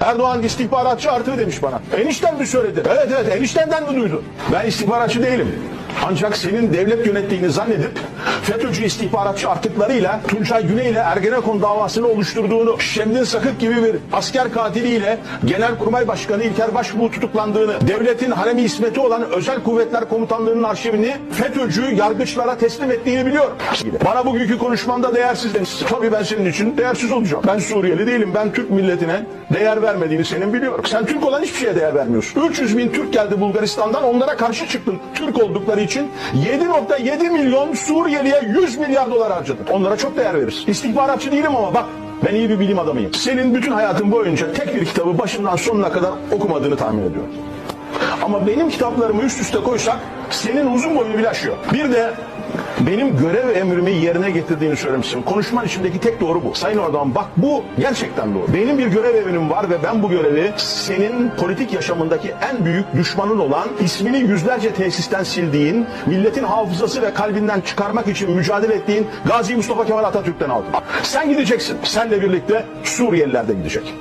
Erdoğan istihbaratçı artığı demiş bana. Enişten mi söyledi? Evet evet eniştenden mi duydun? Ben istihbaratçı değilim. Ancak senin devlet yönettiğini zannedip FETÖ'cü istihbaratçı artıklarıyla Tuncay Güney ile Ergenekon davasını oluşturduğunu, Şemdin Sakık gibi bir asker katiliyle Genelkurmay Başkanı İlker Başbuğ tutuklandığını, devletin haremi ismeti olan Özel Kuvvetler Komutanlığı'nın arşivini FETÖ'cü yargıçlara teslim ettiğini biliyorum. Bana bugünkü konuşmanda değersiz demiş. Tabii ben senin için değersiz olacağım. Ben Suriyeli değilim. Ben Türk milletine değer vermediğini senin biliyorum. Sen Türk olan hiçbir şeye değer vermiyorsun. 300 bin Türk geldi Bulgaristan'dan onlara karşı çıktın. Türk oldukları için 7.7 milyon Suriyeliye 100 milyar dolar harcadın. Onlara çok değer verirsin. İstihbaratçı değilim ama bak ben iyi bir bilim adamıyım. Senin bütün hayatın boyunca tek bir kitabı başından sonuna kadar okumadığını tahmin ediyorum. Ama benim kitaplarımı üst üste koysak senin uzun boyunu bile aşıyor. Bir de benim görev emrimi yerine getirdiğini söylemişsin. Konuşman içindeki tek doğru bu. Sayın Erdoğan bak bu gerçekten doğru. Benim bir görev emrim var ve ben bu görevi senin politik yaşamındaki en büyük düşmanın olan ismini yüzlerce tesisten sildiğin, milletin hafızası ve kalbinden çıkarmak için mücadele ettiğin Gazi Mustafa Kemal Atatürk'ten aldım. Sen gideceksin. Senle birlikte Suriyeliler de gidecek.